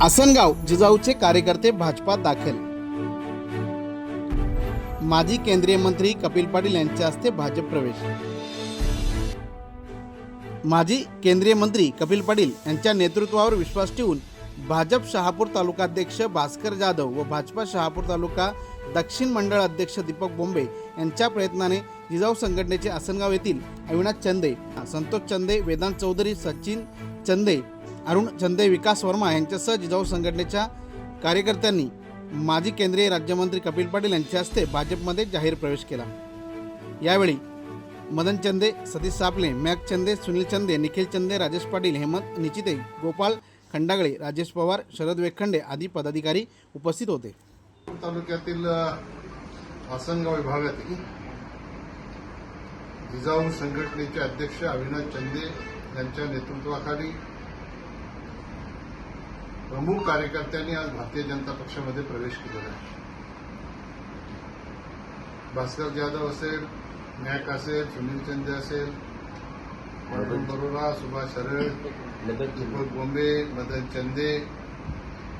आसनगाव जिजाऊचे कार्यकर्ते भाजपात दाखल. माजी केंद्रीय मंत्री कपिल पाटील यांच्या हस्ते भाजप प्रवेश. माजी केंद्रीय मंत्री कपिल पाटील यांच्या नेतृत्वावर विश्वास ठेवून भाजप शहापूर तालुकाध्यक्ष भास्कर जाधव व भाजपा शहापूर तालुका दक्षिण मंडळ अध्यक्ष दीपक बोंबे यांच्या प्रयत्नाने जिजाऊ संघटनेचे आसनगाव येथील अविनाश चंदे संतोष चंदे वेदांत चौधरी सचिन चंदे अरुण चंदे विकास वर्मा यांच्यासह जिजाऊ संघटनेच्या कार्यकर्त्यांनी माजी केंद्रीय राज्यमंत्री कपिल पाटील यांच्या हस्ते भाजपमध्ये जाहीर प्रवेश केला. यावेळी मदन चंदे सतीश सापले मॅक चंदे सुनील चंदे निखिल चंदे राजेश पाटील हेमंत निचिते गोपाल खंडागळे राजेश पवार शरद वेखंडे आदी पदाधिकारी उपस्थित होते. तालुक्यातील आसनगाव विभागातील जिजाऊ संघटनेचे अध्यक्ष अविनाश चंदे यांच्या नेतृत्वाखाली प्रमुख कार्यकर्त्यांनी आज भारतीय जनता पक्षामध्ये प्रवेश केलेला आहे. भास्कर जाधव असेल मॅक असेल सुनील चंदे असेल अर्जुन बरोरा सुभाष सरळ दीपक बोंबे मदन चंदे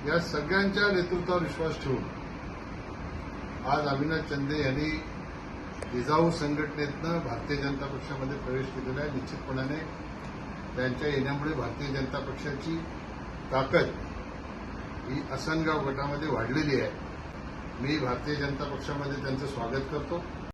या सगळ्यांच्या नेतृत्वावर विश्वास ठेवून आज अविनाश चंदे यांनी जिजाऊ संघटनेतनं भारतीय जनता पक्षामध्ये प्रवेश केलेला आहे. निश्चितपणाने त्यांच्या येण्यामुळे भारतीय जनता पक्षाची ताकद ही असनगाव गटामध्ये वाढलेली आहे. मी भारतीय जनता पक्षामध्ये त्यांचं स्वागत करतो.